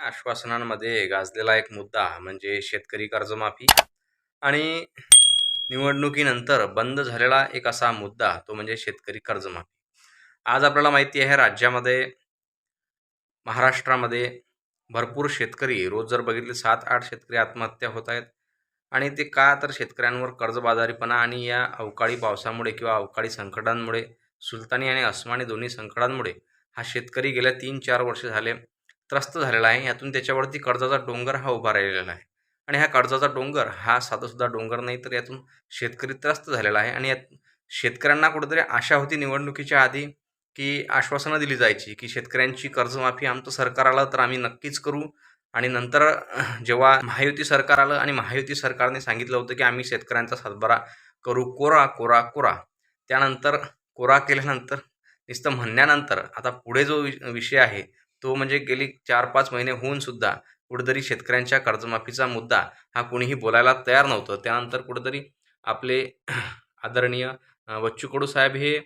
आश्वासनांमध्ये गाजलेला एक मुद्दा म्हणजे शेतकरी कर्जमाफी. आणि निवडणुकीनंतर बंद झालेला एक असा मुद्दा तो म्हणजे शेतकरी कर्जमाफी. आज आपल्याला माहिती आहे राज्यामध्ये महाराष्ट्रामध्ये भरपूर शेतकरी रोज जर बघितले सात आठ शेतकरी आत्महत्या होत आहेत. आणि ते का तर शेतकऱ्यांवर कर्जबाजारीपणा आणि या अवकाळी पावसामुळे किंवा अवकाळी संकटांमुळे सुलतानी आणि अस्मानी दोन्ही संकटांमुळे हा शेतकरी गेल्या तीन चार वर्ष झाले त्रस्त झालेला आहे. यातून त्याच्यावरती कर्जाचा डोंगर हा उभा राहिलेला आहे. आणि हा कर्जाचा डोंगर हा साधासुद्धा डोंगर नाही तर यातून शेतकरी त्रस्त झालेला आहे. आणि यात शेतकऱ्यांना कुठेतरी आशा होती निवडणुकीच्या आधी की आश्वासनं दिली जायची की शेतकऱ्यांची कर्जमाफी आमचं सरकार आलं तर आम्ही नक्कीच करू. आणि नंतर जेव्हा महायुती सरकार आलं आणि महायुती सरकारने सांगितलं होतं की आम्ही शेतकऱ्यांचा सातबारा करू कोरा कोरा कोरा. त्यानंतर कोरा केल्यानंतर नुसतं म्हणण्यानंतर आता पुढे जो वि- विषय आहे तो म्हणजे गेली चार पाच महिने होऊन सुद्धा कुठेतरी शेतकऱ्यांच्या कर्जमाफीचा मुद्दा हा कुणीही बोलायला तयार नव्हतं. त्यानंतर कुठेतरी आपले आदरणीय बच्चू कडू साहेब हे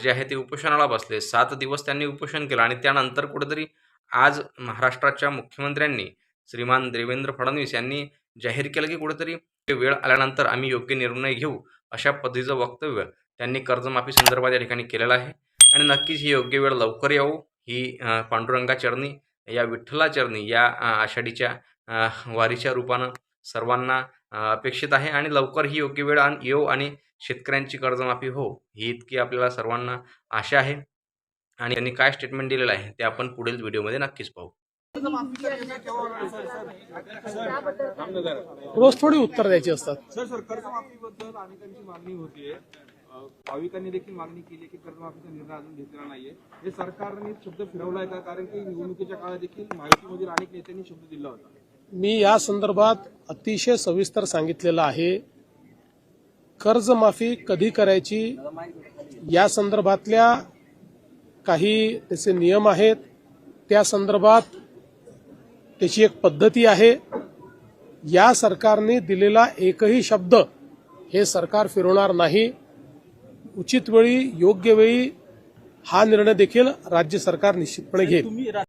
जे आहे ते उपोषणाला बसले. सात दिवस त्यांनी उपोषण केलं आणि त्यानंतर कुठेतरी आज महाराष्ट्राच्या मुख्यमंत्र्यांनी श्रीमान देवेंद्र फडणवीस यांनी जाहीर केलं की कुठेतरी वेळ आल्यानंतर आम्ही योग्य निर्णय घेऊ अशा पद्धतीचं वक्तव्य त्यांनी कर्जमाफी संदर्भात या ठिकाणी केलेलं आहे. आणि नक्कीच ही योग्य वेळ लवकर येऊ ही पांडुरंगा चरणी या विठ्ठला चरणी या आषाढीच्या वारीच्या रूपानं सर्वांना अपेक्षित आहे आणि लवकर ही योग्य वेळ आण येऊ आणि शेतकऱ्यांची कर्जमाफी हो ही इतकी आपल्याला सर्वांना आशा आहे. आणि त्यांनी काय स्टेटमेंट दिलेलं आहे ते आपण पुढील व्हिडिओमध्ये नक्कीच पाहू. रोज थोडी उत्तर द्यायची असतात. भाविकांनी देखील मागणी केली की कर्जमाफीचा निर्णय अजून घेतलेला नाहीये. हे सरकारने शब्द फिरवलाय का? कारण की निवडणुकीच्या काळात देखील माहितीमधील अनेक नेत्यांनी शब्द दिला होता. मी या संदर्भात अतिशय सविस्तर सांगितलेलं आहे. कर्जमाफी कधी करायची? या संदर्भातल्या काही त्याचे नियम आहेत. त्या संदर्भात त्याची एक पद्धती आहे. या सरकारने दिलेला एकही शब्द हे सरकार फिरवणार नाही. उचित वेळी योग्य वेळी हा निर्णय देखील राज्य सरकार निश्चितपणे घेईल.